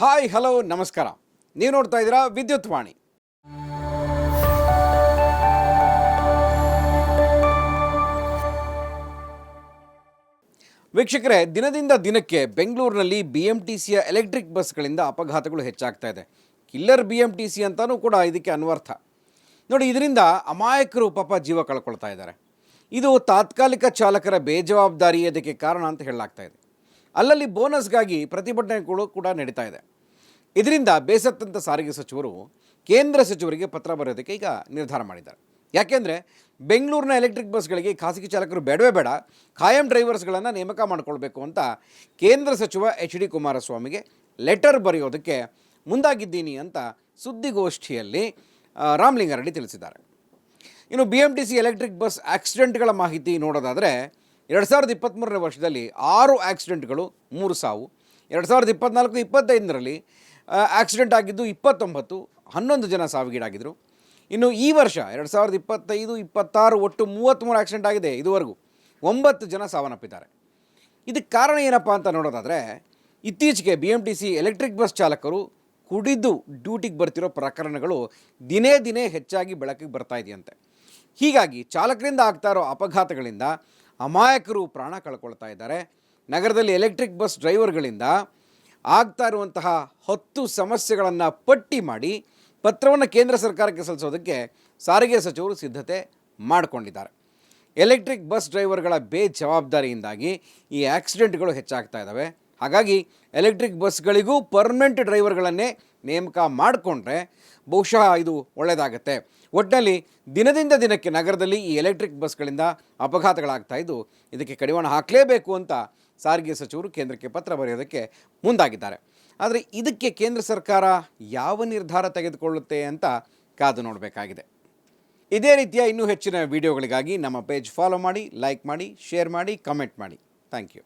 Hi, hello, ನಮಸ್ಕಾರ. ನೀವು ನೋಡ್ತಾ ಇದ್ದೀರಾ ವಿದ್ಯುತ್ ವಾಣಿ. ವೀಕ್ಷಕರೇ, ದಿನದಿಂದ ದಿನಕ್ಕೆ ಬೆಂಗಳೂರಿನಲ್ಲಿ ಬಿ ಎಂ ಟಿ ಸಿಯ ಎಲೆಕ್ಟ್ರಿಕ್ ಬಸ್ಗಳಿಂದ ಅಪಘಾತಗಳು ಹೆಚ್ಚಾಗ್ತಾ ಇದೆ. Killer B M T C ಅಂತಲೂ ಕೂಡ ಇದಕ್ಕೆ ಅನ್ವರ್ಥ. ನೋಡಿ, ಇದರಿಂದ ಅಮಾಯಕರು ಪಾಪ ಜೀವ ಕಳ್ಕೊಳ್ತಾ ಇದ್ದಾರೆ. ಇದು ತಾತ್ಕಾಲಿಕ ಚಾಲಕರ ಬೇಜವಾಬ್ದಾರಿ ಇದಕ್ಕೆ ಕಾರಣ ಅಂತ ಹೇಳಲಾಗ್ತಾ ಇದೆ. ಅಲ್ಲಲ್ಲಿ ಬೋನಸ್ಗಾಗಿ ಪ್ರತಿಭಟನೆಗಳು ಕೂಡ ನಡೀತಾ ಇದೆ. ಇದರಿಂದ ಬೇಸತ್ತಂತ ಸಾರಿಗೆ ಸಚಿವರು ಕೇಂದ್ರ ಸಚಿವರಿಗೆ ಪತ್ರ ಬರೆಯೋದಕ್ಕೆ ಈಗ ನಿರ್ಧಾರ ಮಾಡಿದ್ದಾರೆ. ಯಾಕೆಂದರೆ ಬೆಂಗಳೂರಿನ ಎಲೆಕ್ಟ್ರಿಕ್ ಬಸ್ಗಳಿಗೆ ಖಾಸಗಿ ಚಾಲಕರು ಬೇಡವೇ ಬೇಡ ಖಾಯಂ ಡ್ರೈವರ್ಸ್ಗಳನ್ನು ನೇಮಕ ಮಾಡಿಕೊಳ್ಬೇಕು ಅಂತ ಕೇಂದ್ರ ಸಚಿವ ಎಚ್ ಡಿ ಕುಮಾರಸ್ವಾಮಿಗೆ ಲೆಟರ್ ಬರೆಯೋದಕ್ಕೆ ಮುಂದಾಗಿದ್ದೀನಿ ಅಂತ ಸುದ್ದಿಗೋಷ್ಠಿಯಲ್ಲಿ ರಾಮಲಿಂಗಾರೆಡ್ಡಿ ತಿಳಿಸಿದ್ದಾರೆ. ಇನ್ನು B M T C electric bus ಆಕ್ಸಿಡೆಂಟ್ಗಳ ಮಾಹಿತಿ ನೋಡೋದಾದರೆ ಎರಡು ಸಾವಿರದ ಇಪ್ಪತ್ತ್ಮೂರನೇ ವರ್ಷದಲ್ಲಿ ಆರು ಆಕ್ಸಿಡೆಂಟ್ಗಳು, ಮೂರು ಸಾವು. ಎರಡು ಸಾವಿರದ ಇಪ್ಪತ್ನಾಲ್ಕು, ಇಪ್ಪತ್ತೈದರಲ್ಲಿ ಆಕ್ಸಿಡೆಂಟ್ ಆಗಿದ್ದು ಇಪ್ಪತ್ತೊಂಬತ್ತು, ಹನ್ನೊಂದು ಜನ ಸಾವಿಗೀಡಾಗಿದ್ದರು ಇನ್ನು ಈ ವರ್ಷ, ಎರಡು ಸಾವಿರದ ಇಪ್ಪತ್ತೈದು, ಇಪ್ಪತ್ತಾರು ಒಟ್ಟು ಮೂವತ್ತ್ಮೂರು ಆಕ್ಸಿಡೆಂಟ್ ಆಗಿದೆ ಇದುವರೆಗೂ. ಒಂಬತ್ತು ಜನ ಸಾವನ್ನಪ್ಪಿದ್ದಾರೆ. ಇದಕ್ಕೆ ಕಾರಣ ಏನಪ್ಪ ಅಂತ ನೋಡೋದಾದರೆ, ಇತ್ತೀಚೆಗೆ B M T C electric bus ಚಾಲಕರು ಕುಡಿದು ಡ್ಯೂಟಿಗೆ ಬರ್ತಿರೋ ಪ್ರಕರಣಗಳು ದಿನೇ ದಿನೇ ಹೆಚ್ಚಾಗಿ ಬೆಳಕಿಗೆ ಬರ್ತಾ ಇದೆಯಂತೆ. ಹೀಗಾಗಿ ಚಾಲಕರಿಂದ ಆಗ್ತಾ ಇರೋ ಅಪಘಾತಗಳಿಂದ ಅಮಾಯಕರು ಪ್ರಾಣ ಕಳ್ಕೊಳ್ತಾ ಇದ್ದಾರೆ. ನಗರದಲ್ಲಿ ಎಲೆಕ್ಟ್ರಿಕ್ ಬಸ್ ಡ್ರೈವರ್ಗಳಿಂದ ಆಗ್ತಾ ಇರುವಂತಹ ಹತ್ತು ಸಮಸ್ಯೆಗಳನ್ನು ಪಟ್ಟಿ ಮಾಡಿ ಪತ್ರವನ್ನು ಕೇಂದ್ರ ಸರ್ಕಾರಕ್ಕೆ ಸಲ್ಲಿಸೋದಕ್ಕೆ ಸಾರಿಗೆ ಸಚಿವರು ಸಿದ್ಧತೆ ಮಾಡಿಕೊಂಡಿದ್ದಾರೆ. ಎಲೆಕ್ಟ್ರಿಕ್ ಬಸ್ ಡ್ರೈವರ್ಗಳ ಬೇಜವಾಬ್ದಾರಿಯಿಂದಾಗಿ ಈ ಆಕ್ಸಿಡೆಂಟ್ಗಳು ಹೆಚ್ಚಾಗ್ತಾ ಇದ್ದಾವೆ. ಹಾಗಾಗಿ ಎಲೆಕ್ಟ್ರಿಕ್ ಬಸ್ಗಳಿಗೂ ಪರ್ಮನೆಂಟ್ ಡ್ರೈವರ್ಗಳನ್ನೇ ನೇಮಕ ಮಾಡಿಕೊಂಡ್ರೆ ಬಹುಶಃ ಇದು ಒಳ್ಳೆಯದಾಗತ್ತೆ. ಒಟ್ಟಿನಲ್ಲಿ ದಿನದಿಂದ ದಿನಕ್ಕೆ ನಗರದಲ್ಲಿ ಈ ಎಲೆಕ್ಟ್ರಿಕ್ ಬಸ್ಗಳಿಂದ ಅಪಘಾತಗಳಾಗ್ತಾ ಇದ್ದು, ಇದಕ್ಕೆ ಕಡಿವಾಣ ಹಾಕಲೇಬೇಕು ಅಂತ ಸಾರಿಗೆ ಸಚಿವರು ಕೇಂದ್ರಕ್ಕೆ ಪತ್ರ ಬರೆಯೋದಕ್ಕೆ ಮುಂದಾಗಿದ್ದಾರೆ. ಆದರೆ ಇದಕ್ಕೆ ಕೇಂದ್ರ ಸರ್ಕಾರ ಯಾವ ನಿರ್ಧಾರ ತೆಗೆದುಕೊಳ್ಳುತ್ತೆ ಅಂತ ಕಾದು ನೋಡಬೇಕಾಗಿದೆ. ಇದೇ ರೀತಿಯ ಇನ್ನೂ ಹೆಚ್ಚಿನ ವಿಡಿಯೋಗಳಿಗಾಗಿ ನಮ್ಮ ಪೇಜ್ ಫಾಲೋ ಮಾಡಿ, ಲೈಕ್ ಮಾಡಿ, ಶೇರ್ ಮಾಡಿ, ಕಮೆಂಟ್ ಮಾಡಿ. Thank you.